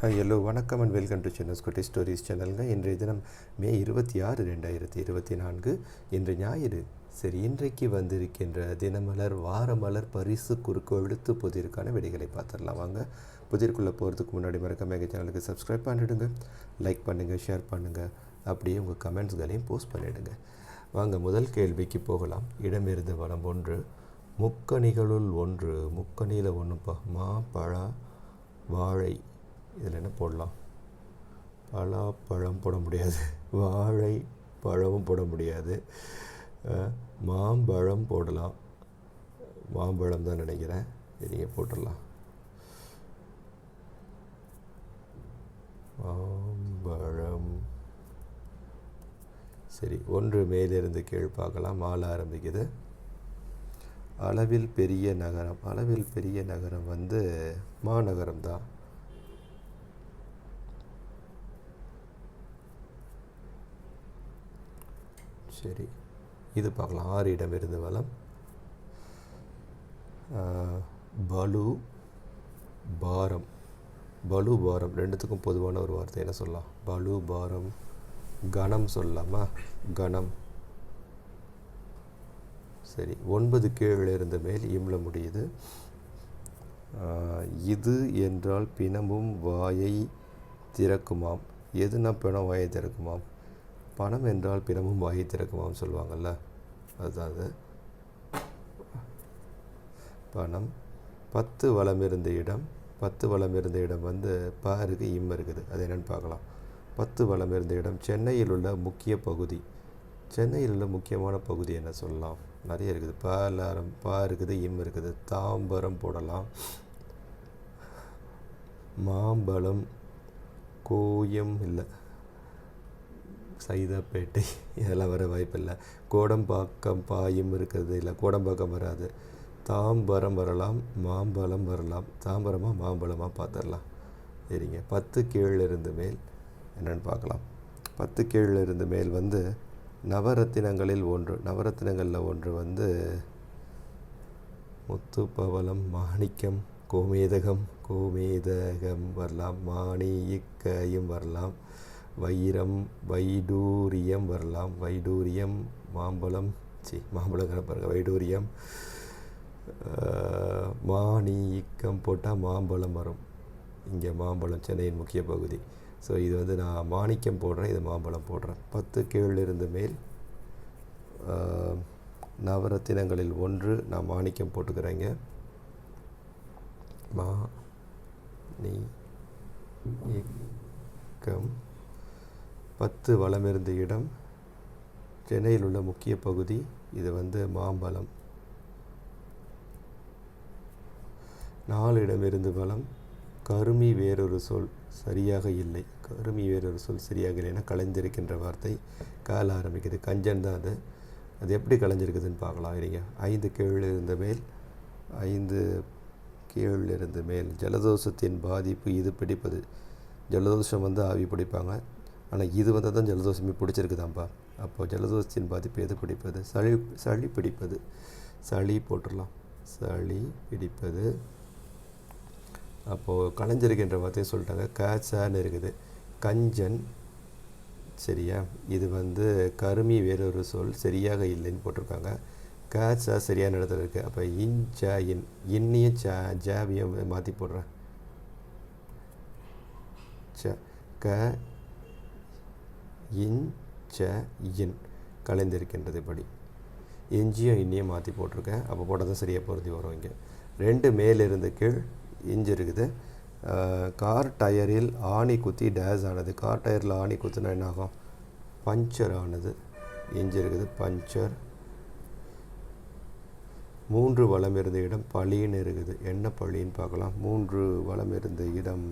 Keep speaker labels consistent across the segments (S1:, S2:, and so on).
S1: Hello வணக்கம் and welcome to சென்னஸ் குட்டி stories சேனலுங்க இன்றைய தினம் மே இருபத்தி ஆறு ரெண்டாயிரத்தி இருபத்தி நான்கு. இன்று ஞாயிறு. சரி இன்றைக்கு வந்திருக்கின்ற தினமலர் வாரமலர் பரிசு குறுக்கு எழுத்து புதிருக்கான விடைகளை பார்த்துடலாம். வாங்க புதிருக்குள்ளே போகிறதுக்கு முன்னாடி மறக்காம எங்கள் சேனலுக்கு சப்ஸ்கிரைப் பண்ணிவிடுங்க லைக் பண்ணுங்கள் ஷேர் பண்ணுங்கள் அப்படியே உங்கள் கமெண்ட்ஸ்களையும் போஸ்ட் பண்ணிவிடுங்க வாங்க முதல் கேள்விக்கு போகலாம். இடமிருந்து வனம் ஒன்று முக்கணிகளுள் ஒன்று முக்கணியில் ஒன்றுப்பா மா பழ வாழை. இதில் என்ன போடலாம்? பலாப்பழம் போட முடியாது. வாழை பழமும் போட முடியாது. மாம்பழம் போடலாம். மாம்பழம் தான் நினைக்கிறேன். நீங்கள் போட்டுடலாம். மாம்பழம். சரி ஒன்று மேலிருந்து கீழ் பார்க்கலாம். மாலை ஆரம்பிக்குது. அளவில் பெரிய நகரம். அளவில் பெரிய நகரம் வந்து மாநகரம் தான். சரி. இது பார்க்கலாம். ஆறு இடமிருந்து வளம் பலு பாரம். பலு பாரம். ரெண்டுத்துக்கும் பொதுவான ஒரு வார்த்தை. என்ன சொல்லலாம்? பலு பாரம் கணம் சொல்லலாமா? கணம். சரி. ஒன்பது கீழே இருந்த மேல் இம்ல முடியுது. இது என்றால் பிணமும் வாயை திறக்குமாம். எதுனா பிணம் வாயை திறக்குமாம்? பணம் என்றால் பிணமும் வாயை திறக்குமாம் சொல்லுவாங்கள்ல அதுதான் அது. பணம் பத்து வளம் இருந்த இடம் பத்து வளம் இருந்த இடம் வந்து ப இருக்குது இம் இருக்குது. அது என்னென்னு பார்க்கலாம். பத்து வளம் இருந்த இடம் சென்னையில் உள்ள முக்கிய பகுதி. சென்னையில் உள்ள முக்கியமான பகுதி என்ன சொல்லலாம்? நிறைய இருக்குது. பாலாரம் பா இருக்குது இம் இருக்குது. தாம்பரம் போடலாம். மாம்பழம் கோயம் இல்லை. சைதாப்பேட்டை. இதெல்லாம் வர வாய்ப்பில்லை. கோடம்பாக்கம் பாயும் இருக்கிறது. இல்லை கோடம்பாக்கம் வராது. தாம்பரம் வரலாம் மாம்பழம் வரலாம். தாம்பரமாக மாம்பழமாக பார்த்துடலாம். சரிங்க. பத்து கீழ் இருந்து மேல் என்னென்னு பார்க்கலாம். பத்து கீழில் இருந்து மேல் வந்து நவரத்தினங்களில் ஒன்று நவரத்தினங்களில் ஒன்று வந்து முத்து பவளம் மாணிக்கம் கோமேதகம் கோமேதகம் வரலாம் மாணிக்கம் வரலாம். வைரம் வைடூரியம் வரலாம். வைடூரியம் மாம்பழம் சி மாம்பழம் பாருங்க வைடூரியம். மானி இக்கம் போட்டால் மாம்பழம் வரும். இங்கே மாம்பழம் சென்னையின் முக்கிய பகுதி. ஸோ இது வந்து நான் மாணிக்கம் போடுறேன் இது மாம்பழம் போடுறேன். பத்து கீழ் மேல் நவரத்தினங்களில் ஒன்று நான் மாணிக்கம் போட்டுக்கிறேங்க. மா நீ இக்கம் பத்து வளமிருந்த இடம் சென்னையில் உள்ள முக்கிய பகுதி இது வந்து மாம்பழம். நாலு இடமிருந்து வளம் கருமி வேறொரு சொல் சரியாக இல்லை. கருமி வேறொரு சொல் சரியாக இல்லைன்னா கலைஞ்சிருக்கின்ற வார்த்தை கால ஆரம்பிக்குது. கஞ்சன் தான் அது. அது எப்படி கலைஞ்சிருக்குதுன்னு பார்க்கலாம். இருங்க. ஐந்து கீழ் இருந்த மேல் ஐந்து கீழ் இருந்து மேல். ஜலதோஷத்தின் பாதிப்பு இது பிடிப்பது. ஜலதோஷம் வந்து ஆவி பிடிப்பாங்க. ஆனால் இது வந்து தான் ஜலதோஷமே பிடிச்சிருக்குதாம்ப்பா அப்போ ஜலதோஷத்தின் பாதிப்பு எது பிடிப்பது? சளி சளி பிடிப்பது. சளி போட்டுடலாம். சளி பிடிப்பது. அப்போது கலைஞ்சிருக்கின்ற வார்த்தையை சொல்லிட்டாங்க. கேச்சான்னு இருக்குது. கஞ்சன் சரியா? இது வந்து கருமி வேறொரு சொல் சரியாக இல்லைன்னு போட்டிருக்காங்க. கேச்சா சரியான இடத்துல இருக்குது அப்போ இன் ஜ இன் இன்னையும் சா ஜாவியை மாற்றி போடுறேன். ச க இன் ச இன் கலைந்திருக்கின்றது இப்படி இஞ்சியும் இன்னையும் மாற்றி போட்டிருக்கேன். அப்போ போட்டதும் தான் சரியாக பொருந்தி வரும் இங்கே. ரெண்டு மேலிருந்து கீழ் இஞ்சி இருக்குது. கார் டயரில் ஆணி குத்தி டேஸ் ஆனது. கார் டயரில் ஆணி குத்துனா என்ன ஆகும் பஞ்சர் ஆனது. இஞ்சி இருக்குது. பஞ்சர். மூன்று வளம் இருந்த இடம் பளின்னு இருக்குது. என்ன பழின்னு பார்க்கலாம். மூன்று வளம் இருந்த இடம்.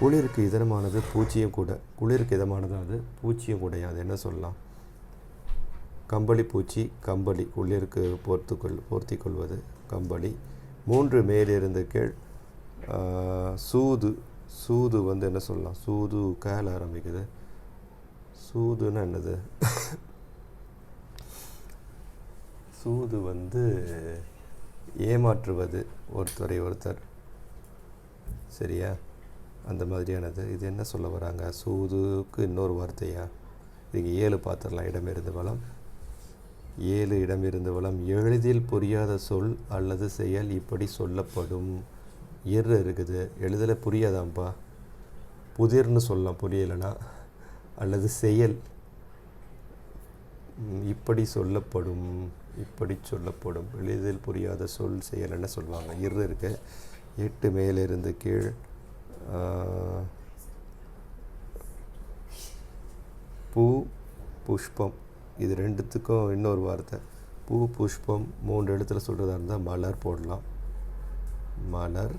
S1: குளிருக்கு இதமானது பூச்சியும் கூட. குளிருக்கு இதமானது அது பூச்சியும் கூட அது என்ன சொல்லலாம்? கம்பளி பூச்சி கம்பளி. குளிருக்கு போர்த்துக்கொள் போர்த்தி கொள்வது கம்பளி. மூன்று மேலிருந்து கீழ் சூது. சூது வந்து என்ன சொல்லலாம்? சூது கேல ஆரம்பிக்குது. சூதுன்னா என்னது? சூது வந்து ஏமாற்றுவது ஒருத்தரை ஒருத்தர். சரியா? அந்த மாதிரியானது. இது என்ன சொல்ல வராங்க? சூதுக்கு இன்னொரு வார்த்தையா? இங்கே ஏழு பார்த்துடலாம் இடமிருந்து வளம். ஏழு இடமிருந்து வளம். எளிதில் புரியாத சொல் அல்லது செயல் இப்படி சொல்லப்படும். இரு இருக்குது. எளிதில் புரியாதாம்ப்பா புதிர்னு சொல்லலாம். புரியலைன்னா. அல்லது செயல் இப்படி சொல்லப்படும். இப்படி சொல்லப்படும். எளிதில் புரியாத சொல் செயல் என்ன சொல்லுவாங்க? இரு இருக்கு. எட்டு மேலிருந்து கீழ். பூ புஷ்பம். இது ரெண்டுத்துக்கும் இன்னொரு வார்த்தை. பூ புஷ்பம் மூன்று இடத்துல சொல்கிறதா இருந்தால் மலர் போடலாம். மலர்.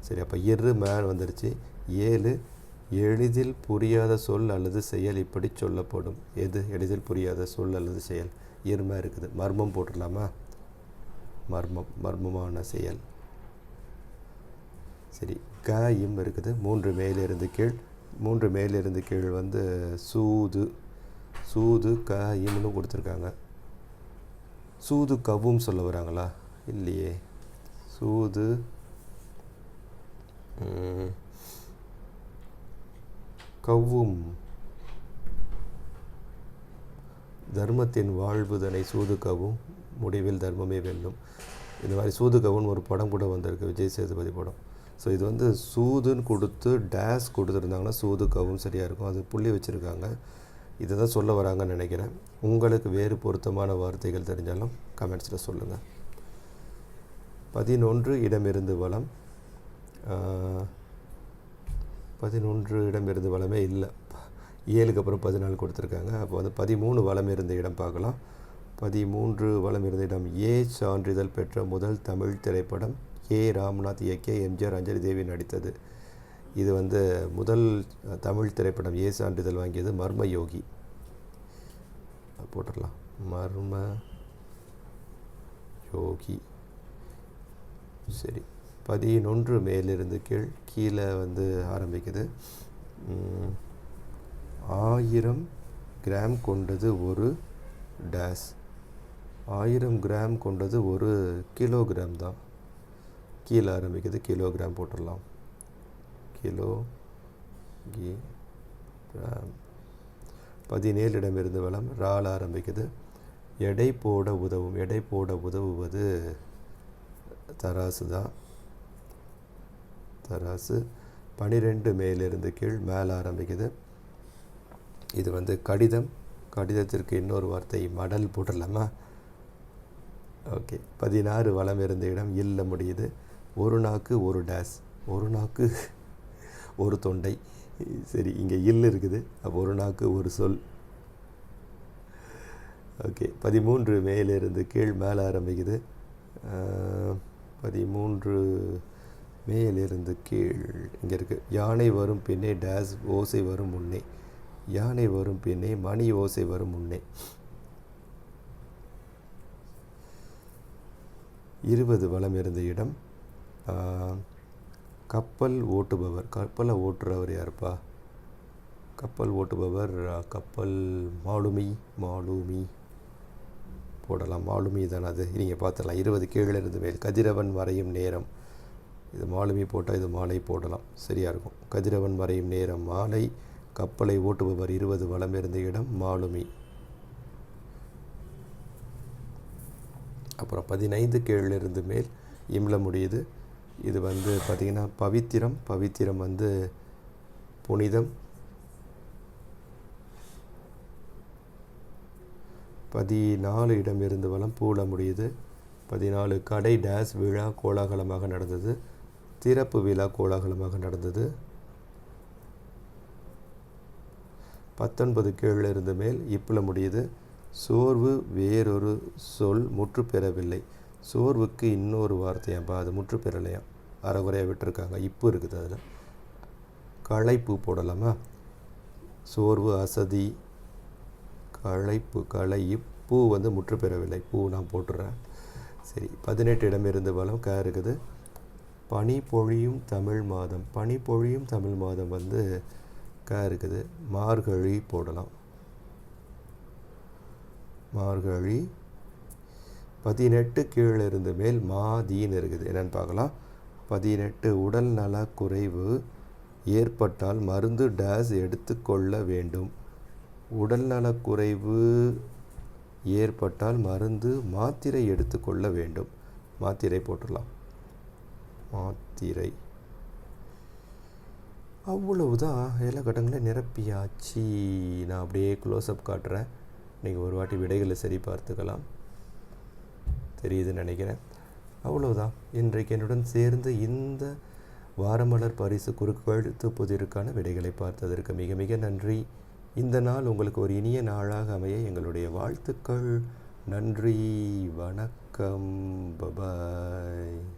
S1: சரி அப்போ இரு மேல் வந்துருச்சு. ஏழு எளிதில் புரியாத சொல் அல்லது செயல் இப்படி சொல்லப்படும். எது? எளிதில் புரியாத சொல் அல்லது செயல். இருமா இருக்குது. மர்மம் போட்டுடலாமா? மர்மம். மர்மமான செயல். சரி. க இம் இருக்குது. மூன்று மேலிருந்து கீழ் மூன்று மேலிருந்து கீழ் வந்து சூது சூது க இம்னு கொடுத்துருக்காங்க. சூது கவும் சொல்ல வராங்களா? இல்லையே. சூது கவ்வும். தர்மத்தின் வாழ்வுதனை சூது கவும் முடிவில் தர்மமே வெல்லும் இந்த மாதிரி சூது கவுன்னு ஒரு படம் கூட வந்திருக்கு. விஜய் சேதுபதி படம். ஸோ இது வந்து சூதுன்னு கொடுத்து டேஸ் கொடுத்துருந்தாங்கன்னா சூது கவும் சரியாக இருக்கும். அது புள்ளி வச்சுருக்காங்க. இதை தான் சொல்ல வராங்கன்னு நினைக்கிறேன். உங்களுக்கு வேறு பொருத்தமான வார்த்தைகள் தெரிஞ்சாலும் கமெண்ட்ஸில் சொல்லுங்கள் பதினொன்று இடமிருந்து வளம். பதினொன்று இடமிருந்து வளமே இல்லை. ஏழுக்கு அப்புறம் பதினாலு கொடுத்துருக்காங்க. அப்போ வந்து பதிமூணு வளம் இருந்த இடம் பார்க்கலாம். பதிமூன்று வளம் இருந்த இடம் ஏ சான்றிதழ் பெற்ற முதல் தமிழ் திரைப்படம். கே ராம்நாத் இயக்கிய எம்ஜிஆர் அஞ்சலி தேவி நடித்தது. இது வந்து முதல் தமிழ் திரைப்படம் ஏ சான்றிதழ் வாங்கியது மர்ம யோகி. போட்டுடலாம். மர்ம யோகி. சரி. பதினொன்று மேலிருந்து கீழ் கீழே வந்து ஆரம்பிக்குது. ஆயிரம் கிராம் கொண்டது ஒரு டேஸ். ஆயிரம் கிராம் கொண்டது ஒரு கிலோகிராம் தான். கீழே ஆரம்பிக்குது. கிலோகிராம் போட்டுடலாம். கிலோ கி கிராம். பதினேழிடமிருந்து வளம். ரால் ஆரம்பிக்குது. எடை போட உதவும். எடை போட உதவுவது தராசு தான். தராசு. பனிரெண்டு மேலிருந்து கீழ் மேலே ஆரம்பிக்குது. இது வந்து கடிதம். கடிதத்திற்கு இன்னொரு வார்த்தை மடல் போட்டுடலாமா? ஓகே. பதினாறு வளம் இருந்த இடம் இல்ல முடியுது. ஒரு நாக்கு ஒரு டேஸ். ஒரு நாக்கு ஒரு தொண்டை. சரி இங்கே இல் இருக்குது. அப்போ ஒரு நாக்கு ஒரு சொல். ஓகே பதிமூன்று மேலிருந்து கீழ் மேலே ஆரம்பிக்குது. பதிமூன்று மேலிருந்து கீழ் இங்கே இருக்குது யானை வரும் பின்னே டேஸ் ஓசை வரும் முன்னே. யானை வரும் பின்னே மணி ஓசை வரும் முன்னே. இருபது வளம் இருந்த இடம். கப்பல் ஓட்டுபவர் கப்பலை ஓட்டுறவர் யாருப்பா? கப்பல் ஓட்டுபவர் கப்பல் மாலுமி மாலுமி. போடலாம் மாலுமி தானே அது. நீங்கள் பார்த்துடலாம். இருபது கீழே இருந்து மேல். கதிரவன் வரையும் நேரம். இது மாலுமி போட்டால் இது மாலை போடலாம். சரியாக இருக்கும். கதிரவன் வரையும் நேரம். மாலை. கப்பலை ஓட்டுபவர் இருபது வளம் இருந்த இடம் மாலுமி. அப்புறம் பதினைந்து கீழிலிருந்து மேல். இம்ல முடியுது. இது வந்து பார்த்திங்கன்னா பவித்திரம். பவித்திரம் வந்து புனிதம். பதினாலு இடம் இருந்து வளம் பூல முடியுது. பதினாலு கடை டேஸ் விழா கோலாகலமாக நடந்தது. திறப்பு விழா கோலாகலமாக நடந்தது. பத்தொன்பது கீழே இருந்து மேல் இப்பில் முடியுது. சோர்வு வேறொரு சொல் முற்று பெறவில்லை சோர்வுக்கு இன்னொரு வார்த்தையாம்பா அது முற்றுப்பெறலையா? அறகுறையாக விட்டுருக்காங்க. இப்போ இருக்குது அதில். களைப்பு போடலாமா? சோர்வு அசதி களைப்பு களை பூ வந்து முற்றுப்பெறவில்லை. பூ நான் போட்டுறேன். சரி பதினெட்டு இடமிருந்து பலம் க இருக்குது. பனி பொழியும் தமிழ் மாதம். பனி பொழியும் தமிழ் மாதம் வந்து க இருக்குது. மார்கழி போடலாம். மார்கழி பதினெட்டு கீழே இருந்து மேல் மாதின்னு இருக்குது என்னென்னு பார்க்கலாம். பதினெட்டு உடல் நலக் குறைவு ஏற்பட்டால் மருந்து டேஸ் எடுத்துக்கொள்ள வேண்டும். உடல் குறைவு ஏற்பட்டால் மருந்து மாத்திரை எடுத்துக்கொள்ள வேண்டும். மாத்திரை போட்டுடலாம். மாத்திரை. அவ்வளவுதான். எல்லா கட்டங்களையும் நிரப்பியாச்சு. நான் அப்படியே க்ளோஸ்அப் காட்டுறேன். நீங்கள் ஒரு வாட்டி விடைகளை சரி பார்த்துக்கலாம். தெரியுதுன்னு நினைக்கிறேன். அவ்வளோதான் இன்றைக்கு என்னுடன் சேர்ந்து இந்த வாரமலர் பரிசு குறுக்கெழுத்து புதிருக்கான விடைகளை பார்த்ததற்கு மிக மிக நன்றி. இந்த நாள் உங்களுக்கு ஒரு இனிய நாளாக அமைய எங்களுடைய வாழ்த்துக்கள். நன்றி. வணக்கம். பபாய்